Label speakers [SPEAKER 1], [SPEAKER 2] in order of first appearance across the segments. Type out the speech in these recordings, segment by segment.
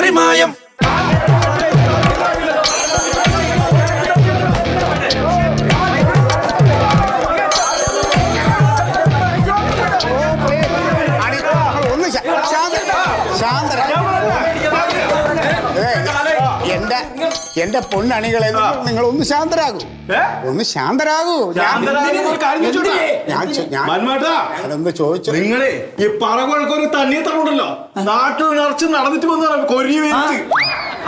[SPEAKER 1] പാറിമായം
[SPEAKER 2] ഒന്ന് ശാ- ശാന്ത- ശാന്തര. എന്റെ എന്റെ പൊണ്ണണികളെ നിങ്ങൾ ഒന്ന് ശാന്തരാകൂ. ഒന്ന് ശാന്തരാകൂ. ഞാനൊന്ന് ചോദിച്ചു.
[SPEAKER 3] നിങ്ങളെ ഈ പറകൊഴക്കൊരു തണ്ണിയത്തറുണ്ടല്ലോ നാട്ടിൽ നിറച്ച് നടന്നിട്ട് വന്ന കൊരി വെച്ച്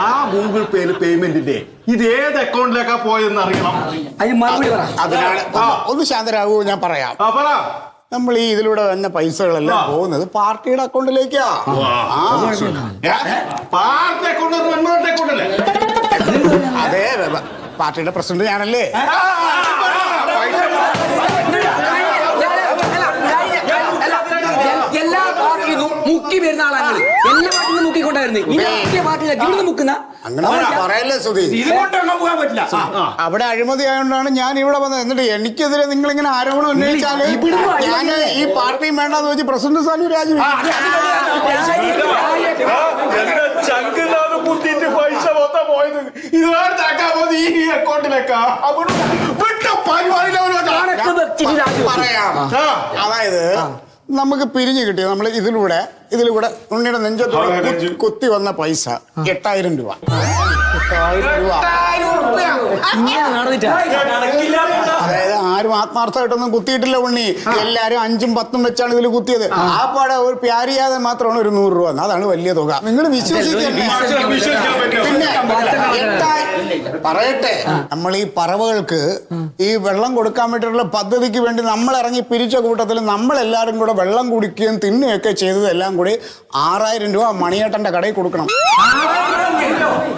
[SPEAKER 3] ആ ഗൂഗിൾ പേയിൽ പേയ്മെന്റിന്റെ ഇത് ഏത് അക്കൗണ്ടിലേക്കാ പോയെന്ന് അറിയണം.
[SPEAKER 4] അതിന് മറുപടി പറ.
[SPEAKER 2] അതിനാണ് ഒന്ന് ശാന്തരാകൂ ഞാൻ പറയാം.
[SPEAKER 3] പറ.
[SPEAKER 2] നമ്മൾ ഈ ഇതിലൂടെ തന്നെ പൈസകളെല്ലാം പോകുന്നത് പാർട്ടിയുടെ അക്കൗണ്ടിലേക്കാ ആ
[SPEAKER 3] പാർട്ടി അക്കൗണ്ട് മന്മേട്ട അല്ലേ
[SPEAKER 2] അതെ പാർട്ടിയുടെ പ്രസിഡന്റ് ഞാനല്ലേ? അവിടെ അഴിമതി ആയതുകൊണ്ടാണ് ഞാൻ ഇവിടെ വന്നത്. എന്നിട്ട് എനിക്കെതിരെ നിങ്ങൾ ഇങ്ങനെ ആരോപണം
[SPEAKER 4] ഉന്നയിച്ചാൽ
[SPEAKER 2] ഞാൻ ഈ പാർട്ടിയും വേണ്ടെന്ന് വെച്ച് പ്രസിഡന്റ്
[SPEAKER 3] ചങ്കില്ലാതെ കുത്തിയിട്ട് പൈസ മൊത്തം പോയത്. ഈ അക്കൗണ്ടിലേക്കാ. അവിടെ വിട്ട
[SPEAKER 4] രാജു.
[SPEAKER 2] പറയാം. അതായത് നമുക്ക് പിരിഞ്ഞു കിട്ടിയത് നമ്മൾ ഇതിലൂടെ ഇതിലൂടെ ഉണ്ണിയുടെ നെഞ്ചത്തോടെ കുത്തി വന്ന പൈസ എട്ടായിരം രൂപ. അതായത് ആരും ആത്മാർത്ഥമായിട്ടൊന്നും കുത്തിയിട്ടില്ല ഉണ്ണി. എല്ലാരും അഞ്ചും പത്തും വെച്ചാണ് ഇതിൽ കുത്തിയത്. ആ. പാടെ ഒരു പ്യാരിയാതെ മാത്രമാണ് ഒരു നൂറ് രൂപ അതാണ് വലിയ തുക. നിങ്ങൾ വിശ്വസിക്കണ്ടേ പിന്നെ എട്ടായി- പറയട്ടെ. നമ്മൾ ഈ പറവകൾക്ക് ഈ വെള്ളം കൊടുക്കാൻ വേണ്ടിയിട്ടുള്ള പദ്ധതിക്ക് വേണ്ടി നമ്മൾ ഇറങ്ങി പിരിച്ച കൂട്ടത്തിൽ നമ്മൾ എല്ലാവരും കൂടെ വെള്ളം കുടിക്കുകയും തിന്നുകയൊക്കെ ചെയ്തതെല്ലാം കൂടി ആറായിരം രൂപ മണിയേട്ടന്റെ കടയിൽ കൊടുക്കണം.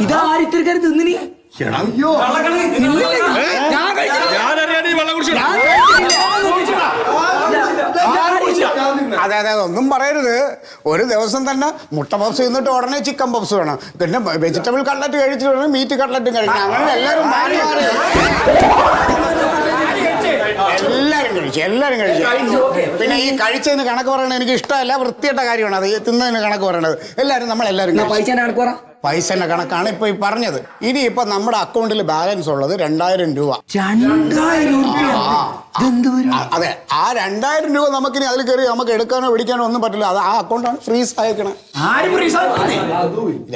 [SPEAKER 4] ഇതാര് ഇത്തിരി തിന്നിനി.
[SPEAKER 2] അതെ അതെ ഒന്നും പറയരുത്. ഒരു ദിവസം തന്നെ മുട്ട പപ്സ് തിന്നിട്ട് ഉടനെ ചിക്കൻ പപ്സ് വേണം. പിന്നെ വെജിറ്റബിൾ കട്ട്ലറ്റ് കഴിച്ചിട്ട് വേണം മീറ്റ് കട്ട്ലറ്റും കഴിക്കണം. അങ്ങനെ എല്ലാവരും മാറി മാറി. എല്ലാരും കഴിച്ചു എല്ലാരും കഴിച്ചു. പിന്നെ ഈ കഴിച്ചതിന് കണക്ക് പറയണത് എനിക്ക് ഇഷ്ടമല്ല. വൃത്തിയുടെ കാര്യമാണ് അത്. തിന്നതിന് കണക്ക് പറയണത്. എല്ലാരും നമ്മൾ എല്ലാരും കഴിച്ചു.
[SPEAKER 4] പൈസ കണക്ക് പറ.
[SPEAKER 2] പൈസന്റെ കണക്കാണ് ഇപ്പൊ ഈ പറഞ്ഞത്. ഇനി ഇപ്പൊ നമ്മുടെ അക്കൗണ്ടിൽ ബാലൻസ് ഉള്ളത് രണ്ടായിരം രൂപ. അതെ. ആ രണ്ടായിരം രൂപ നമുക്കിനി അതിൽ കയറി നമുക്ക് എടുക്കാനോ പിടിക്കാനോ ഒന്നും പറ്റില്ല. അത് ആ അക്കൗണ്ടാണ് ഫ്രീസ്
[SPEAKER 4] ആയിക്കണേ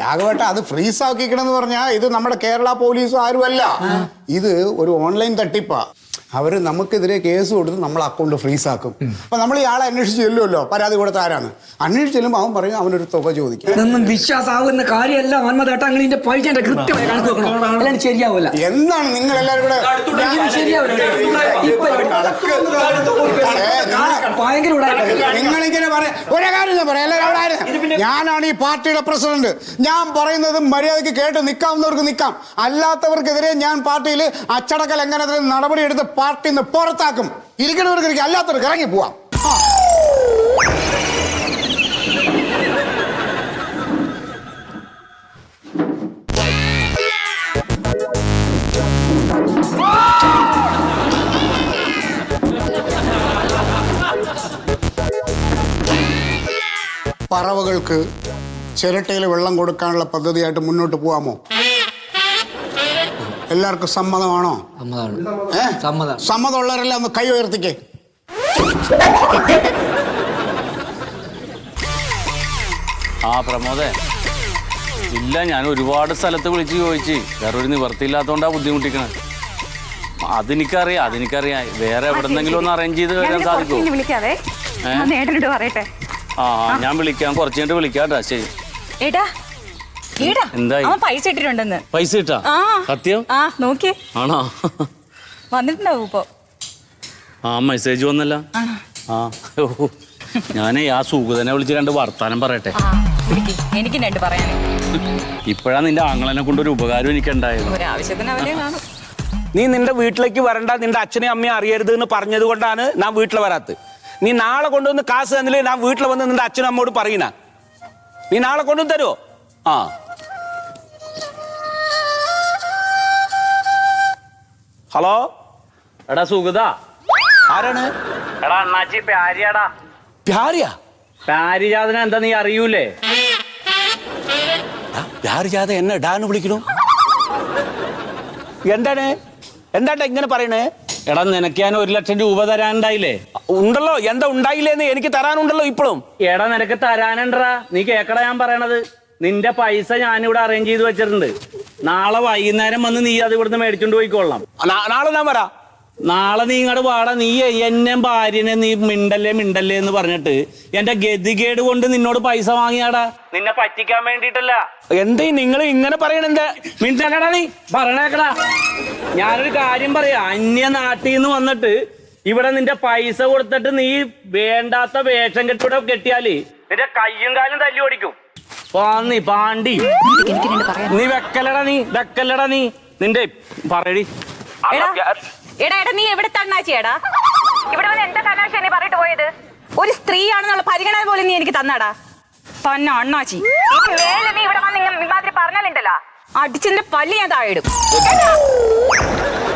[SPEAKER 2] രാഘവേട്ട അത് ഫ്രീസ് ആക്കിക്കണെന്ന് പറഞ്ഞാൽ ഇത് നമ്മുടെ കേരള പോലീസും ആരുമല്ല. ഇത് ഒരു ഓൺലൈൻ തട്ടിപ്പാ. അവർ നമുക്കെതിരെ കേസ് കൊടുത്ത് നമ്മൾ അക്കൗണ്ട് ഫ്രീസ് ആക്കും. അപ്പൊ നമ്മൾ ഇയാളെ ആളെ അന്വേഷിച്ച് ചെല്ലുമല്ലോ പരാതി കൊടുത്ത ആരാണ്? അന്വേഷിച്ച് ചെല്ലുമ്പോൾ അവൻ പറയും അവനൊരു തുക ചോദിക്കും.
[SPEAKER 4] ഇതൊന്നും വിശ്വാസാവുന്ന കാര്യമല്ല കൃത്യമായി കണക്ക് വെക്കണം. അല്ലാണ്ട് ശരിയാവില്ല
[SPEAKER 2] എന്താണ് നിങ്ങൾ എല്ലാവരും കൂടെ?
[SPEAKER 4] ഇത് ശരിയാവില്ല ഇപ്പൊ
[SPEAKER 2] നിങ്ങൾ-
[SPEAKER 4] ഭയങ്കര ഉടായിപ്പാ.
[SPEAKER 2] നിങ്ങളിങ്ങനെ പറയാം ഒരു കാര്യം ഞാൻ പറയാം എല്ലാവരും അവിടെ. ഞാനാണ് ഈ പാർട്ടിയുടെ പ്രസിഡന്റ്. ഞാൻ പറയുന്നത് മര്യാദയ്ക്ക് കേട്ട് നിൽക്കാവുന്നവർക്ക് നിൽക്കാം അല്ലാത്തവർക്കെതിരെ ഞാൻ പാർട്ടിയിൽ അച്ചടക്ക ലംഘനത്തിന് നടപടിയെടുത്ത് പാർട്ടിയിൽ നിന്ന് പുറത്താക്കും. ഇരിക്കണവർക്ക് അല്ലാത്തവർക്ക് ഇറങ്ങി പോവാം. പറവകൾക്ക് ചിരട്ടയിൽ വെള്ളം കൊടുക്കാനുള്ള പദ്ധതിയായിട്ട് മുന്നോട്ട് പോവാമോ? എല്ലാവർക്കും സമ്മതമാണോ. സമ്മതമുള്ളവരെല്ലാം ഒന്ന് കൈ ഉയർത്തിക്കേ.
[SPEAKER 5] ആ പ്രമോദേ ഇല്ല ഞാൻ ഒരുപാട് സ്ഥലത്ത് വിളിച്ച് ചോദിച്ച്. വേറെ ഒരു നിവർത്തിയില്ലാത്തതുകൊണ്ടാണ് ബുദ്ധിമുട്ടിക്കണത്. അതെനിക്കറിയാം അതെനിക്കറിയാം. വേറെ എവിടെന്നെങ്കിലും ഒന്ന് അറേഞ്ച് ചെയ്ത് വരാൻ
[SPEAKER 6] സാധിക്കും വിളിക്കാവേ? പറയട്ടെ.
[SPEAKER 5] ആ. ഞാൻ വിളിക്കാം. കുറച്ച് കഴിഞ്ഞിട്ട് വിളിക്കാം കേട്ടോ. ശരി.
[SPEAKER 6] ഏട്ടാ ഏട്ടാ
[SPEAKER 5] എന്തായി?
[SPEAKER 6] അവൻ പൈസ ഇട്ടിട്ടുണ്ടെന്ന്.
[SPEAKER 5] പൈസ ഇട്ടാ?
[SPEAKER 6] ആ.
[SPEAKER 5] സത്യം?
[SPEAKER 6] ആ നോക്കിയേ.
[SPEAKER 5] ആണോ?
[SPEAKER 6] വന്നിട്ടുണ്ടാവും ഇപ്പൊ.
[SPEAKER 5] ആ മെസ്സേജ് വന്നല്ല?
[SPEAKER 6] ആണോ
[SPEAKER 5] ആ ഓ ഞാനേ ആ സുഗതനെ വിളിച്ച് രണ്ട് വർത്താനം പറയട്ടെ.
[SPEAKER 6] ആ വിളിക്ക്. എനിക്ക് രണ്ട് പറയാനേ.
[SPEAKER 5] ഇപ്പോഴാണ് നിന്റെ ആങ്ങളനെ കൊണ്ടൊരു ഉപകാരം എനിക്കുണ്ടായത്
[SPEAKER 6] ഒരാവശ്യത്തിന് അവനെ കാണും.
[SPEAKER 7] നീ നിന്റെ വീട്ടിലേക്ക് വരണ്ട നിന്റെ അച്ഛനെയും അമ്മയും അറിയരുത് എന്ന് പറഞ്ഞത് കൊണ്ടാണ് ഞാൻ വീട്ടിൽ വരാത്ത നീ നാളെ കൊണ്ടുവന്ന് കാശ് തന്നില്ലേ ഞാൻ വീട്ടിൽ വന്ന് നിന്റെ അച്ഛനും അമ്മയോട് പറയുന്ന നീ നാളെ കൊണ്ടുവന്ന് തരുമോ ആ. ഹലോ?
[SPEAKER 5] എടാ സുഗത.
[SPEAKER 7] ആരാണ്?
[SPEAKER 5] എടാ അണ്ണാച്ചി പ്യാരിയാടാ.
[SPEAKER 7] പ്യാരിയ?
[SPEAKER 5] പ്യാരിജാതന എന്താ നീ അറിയൂലേ?
[SPEAKER 7] പ്യാരിജാത എന്നെ ഇടാന്ന് വിളിക്കണു. എന്താണ്? എന്താട്ടാ ഇങ്ങനെ പറയണേ?
[SPEAKER 5] എടാ നിനക്ക് ഞാൻ ഒരു ലക്ഷം രൂപ തരാനുണ്ടായില്ലേ?
[SPEAKER 7] ഉണ്ടല്ലോ എന്താ ഉണ്ടായില്ലേ എന്ന് എനിക്ക് തരാനുണ്ടല്ലോ ഇപ്പോഴും
[SPEAKER 5] എടാ നിനക്ക് തരാനുണ്ടാ നീ കേക്കടാ ഞാൻ പറയണത്. നിന്റെ പൈസ ഞാനിവിടെ അറേഞ്ച് ചെയ്ത് വെച്ചിട്ടുണ്ട്. നാളെ വൈകുന്നേരം വന്ന് നീ അത് ഇവിടുന്ന് മേടിച്ചോണ്ട് പോയിക്കൊള്ളാം
[SPEAKER 7] നാളെ ഞാൻ വരാം.
[SPEAKER 5] നാളെ നീ ഇങ്ങോട്ട് വാടാ. നീ എന്നെ ഭാര്യനെ നീ മിണ്ടല്ലേ മിണ്ടല്ലേ എന്ന് പറഞ്ഞിട്ട് എന്റെ ഗതികേട് കൊണ്ട് നിന്നോട് പൈസ വാങ്ങിയാടാ. നിന്നെ പറ്റിക്കാൻ വേണ്ടിട്ടല്ല
[SPEAKER 7] എന്തേ നിങ്ങൾ ഇങ്ങനെ പറയണെന്താ?
[SPEAKER 5] മിണ്ടല്ലടാ നീ. പറയണേക്കടാ ഞാനൊരു കാര്യം പറയാ. അന്യ നാട്ടിൽ നിന്ന് വന്നിട്ട് ഇവിടെ നിന്റെ പൈസ കൊടുത്തിട്ട് നീ വേണ്ടാത്ത വേഷം കെട്ടിവിടെ കെട്ടിയാൽ നിന്റെ കയ്യും കാലും തല്ലി ഓടിക്കും. പാന്നി പാണ്ടി.
[SPEAKER 6] എനിക്ക് രണ്ട് പറയാൻ
[SPEAKER 5] നീ വെക്കലട നീ വെക്കലട നീ. നിന്റെ പറയടി.
[SPEAKER 6] എടാ എടാ എടാ നീ എവിടെ തണ്ണാച്ചിയാടാ ഇവിടെ വന്ന് എന്താ തണ്ണാച്ചി എന്നെ പറഞ്ഞിട്ട് പോയത്? ഒരു സ്ത്രീയാണെന്നുള്ള പരിഗണന പോലും നീ എനിക്ക് തന്നാടാ. തന്നെ അണ്ണാച്ചി. നീ ഇവിടെ വന്ന് ഇങ്ങനെ ഇമാതിരി പറഞ്ഞാലുണ്ടല്ലോ. അടിച്ചിന്റെ പല്ലി ഞാൻ താഴെ ഇടും.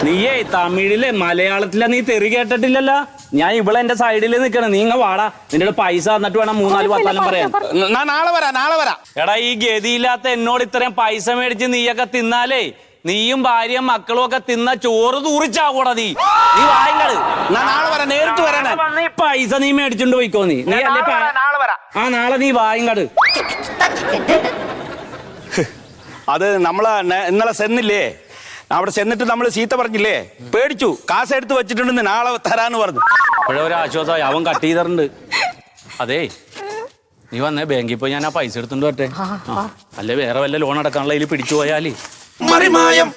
[SPEAKER 5] നീയേ തമിഴിലെ മലയാളത്തിലെ നീ തെറി കേട്ടിട്ടില്ലല്ലോ? ഞാൻ ഇവിടെ എന്റെ സൈഡിൽ നിൽക്കണം നീ ഇങ്ങ വാടാ. നിന്റെ പൈസ തന്നിട്ട് വേണം മൂന്നാൽ വർത്താനം പറയാൻ.
[SPEAKER 7] ഞാൻ നാളെ വരാം നാളെ വരാം.
[SPEAKER 5] എടാ ഈ ഗതിയില്ലാത്ത എന്നോട് ഇത്രയും പൈസ മേടിച്ച് നീയൊക്കെ തിന്നാലേ നീയും ഭാര്യയും മക്കളും ഒക്കെ തിന്ന ചോറ് തൂറിച്ചാകൂടാ നീ. നീ വായിങ്ങൾ
[SPEAKER 7] ഞാൻ നാളെ വരാം നേരിട്ട് വരാൻ
[SPEAKER 5] ഈ പൈസ നീ മേടിച്ചോണ്ട് പോയിക്കോ നീ. നീ അല്ലേ
[SPEAKER 7] നാളെ വരാം
[SPEAKER 5] ആ നാളെ നീ വായിങ്ങട്
[SPEAKER 7] അത് നമ്മളെ ഇന്നലെ ചെന്നില്ലേ അവിടെ ചെന്നിട്ട് നമ്മൾ സീത്ത പറഞ്ഞില്ലേ? പേടിച്ചു. കാസ എടുത്ത് വെച്ചിട്ടുണ്ടെന്ന് നാളെ തരാന്ന് പറഞ്ഞു.
[SPEAKER 5] ഇപ്പോഴേ ഒരു ആശ്വാസമായി. അവൻ കട്ട് ചെയ്തിട്ടുണ്ട്. അതേ നീ വന്നേ ബാങ്കിൽ പോയി ഞാൻ ആ പൈസ എടുത്തുണ്ട് വരട്ടെ. അല്ലെ അല്ലേ വേറെ വല്ല ലോൺ അടക്കാനുള്ള അതിൽ പിടിച്ചു പോയാൽ?
[SPEAKER 7] മറിമായം.